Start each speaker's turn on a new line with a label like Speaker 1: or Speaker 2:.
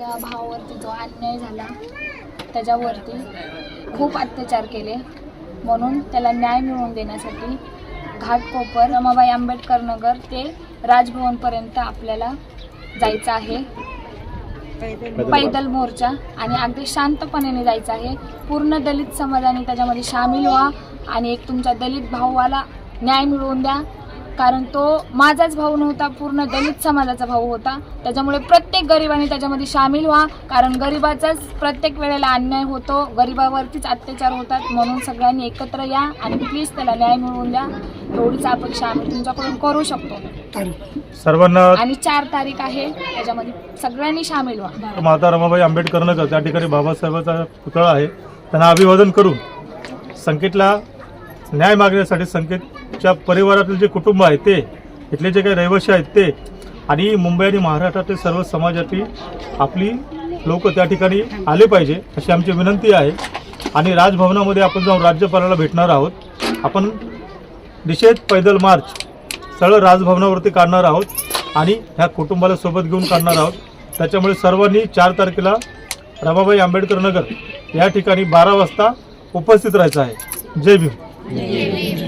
Speaker 1: त्या भावावरती जो अन्याय झाला त्याच्यावरती खूप अत्याचार केले. म्हणून त्याला न्याय मिळवून देण्यासाठी घाटकोपर रमाबाई आंबेडकर नगर ते राजभवनपर्यंत आपल्याला जायचं आहे. पैदल मोर्चा आणि अगदी शांतपणे जायचं आहे. पूर्ण दलित समाजाने त्याच्यामध्ये सामील व्हा आणि एक तुमच्या दलित भावाला न्याय मिळवून द्या. कारण तो माझाच भाऊ नव्हता पूर्ण दलित समाजाचा भाऊ होता. त्याच्यामुळे प्रत्येक गरिबाने त्याच्यामध्ये सामील व्हा. कारण गरिबाचाच प्रत्येक वेळेला अन्याय होतो गरिबावरतीच अत्याचार होतात. म्हणून सगळ्यांनी एकत्र या आणि प्लीज त्याला न्याय मिळवून द्या. एवढीच अपेक्षा आम्ही तुमच्याकडून करू शकतो.
Speaker 2: सर्वांना
Speaker 1: आणि चार तारीख आहे त्याच्यामध्ये सगळ्यांनी सामील व्हा.
Speaker 2: माता रमाबाई आंबेडकर नगर त्या ठिकाणी बाबासाहेबाचा पुतळा आहे. त्यांना अभिवादन करून संकेतला न्याय मागण्यासाठी संकेतच्या परिवारातील जे कुटुंब आहे ते इथले जे काही रहिवासी आहेत ते आणि मुंबई आणि महाराष्ट्रातील सर्व समाजातील आपली लोक त्या ठिकाणी आले पाहिजे अशी आमची विनंती आहे. आणि राजभवनामध्ये आपण जाऊन राज्यपालाला भेटणार आहोत. आपण निषेध पैदल मार्च सरळ राजभवनावरती काढणार आहोत आणि ह्या कुटुंबाला सोबत घेऊन काढणार आहोत. त्याच्यामुळे सर्वांनी चार तारखेला रमाबाई आंबेडकर नगर या ठिकाणी बारा वाजता उपस्थित राहायचं आहे. जय भीम. livre.